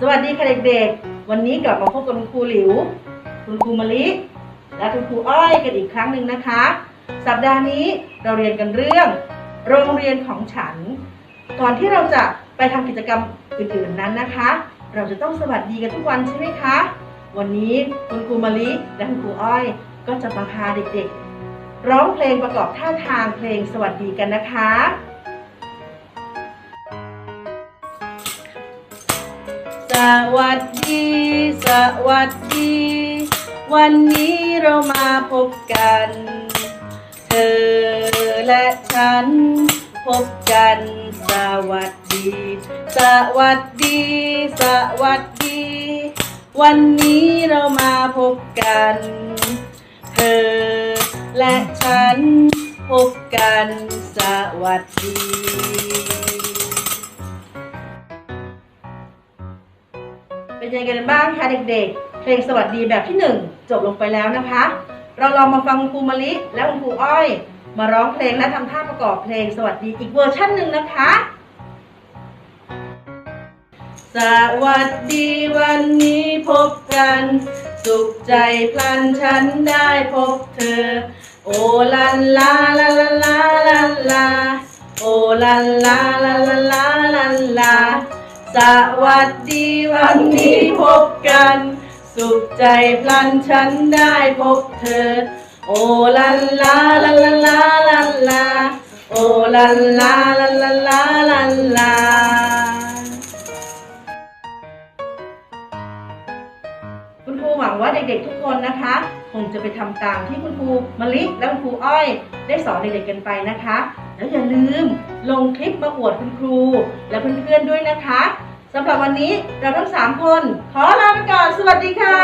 สวัสดีค่ะเด็กๆ วันนี้กลับมาพบกับคุณครูหลิว คุณครูมะลิ และคุณครูอ้อยกันอีกครั้งหนึ่งนะคะ สัปดาห์นี้เราเรียนกันเรื่อง โรงเรียนของฉัน ก่อนที่เราจะไปทำกิจกรรมอื่นๆนั้นนะคะ เราจะต้องสวัสดีกันทุกวันใช่ไหมคะ วันนี้คุณครูมะลิและคุณครูอ้อย ก็จะมาพาเด็กๆ ร้องเพลงประกอบท่าทางเพลงสวัสดีกันนะคะ วัสดี สวัสดี วันนี้เรามาพบกัน เธอและฉัน พบกัน สวัสดี สวัสดี สวัสดี วันนี้เรามาพบกัน เธอและฉัน พบกัน สวัสดี เป็นยังไงกันบ้างคะเด็กๆ เพลงสวัสดีแบบที่ 1 จบลงไปแล้วนะคะ เราลองมาฟังคุณครูมะลิและคุณครูอ้อย มาร้องเพลงและทำท่าประกอบเพลงสวัสดีอีกเวอร์ชั่นหนึ่งนะคะ สวัสดีวันนี้พบกัน สุขใจพลันฉันได้พบเธอ โอลันลาลาลาลาลาลาโอลันลาลาลาลาลาลา สวัสดีวันนี้พบกัน สุขใจพลันฉันได้พบเธอ โอลันลาลาลาลาลาลา โอลันลาลาลาลาลาลาคุณครูหวังว่าเด็กๆทุกคนนะคะ งจะไปทำตามที่คุณครูมะลิและคุณครูอ้อย ได้สอนเด็กๆกันไปนะคะ แล้วอย่าลืมลงคลิปมาอวดคุณครู และเพื่อนๆด้วยนะคะสำหรับวันนี้เราทั้ง 3 คน ขอลาไปก่อน สวัสดีค่ะ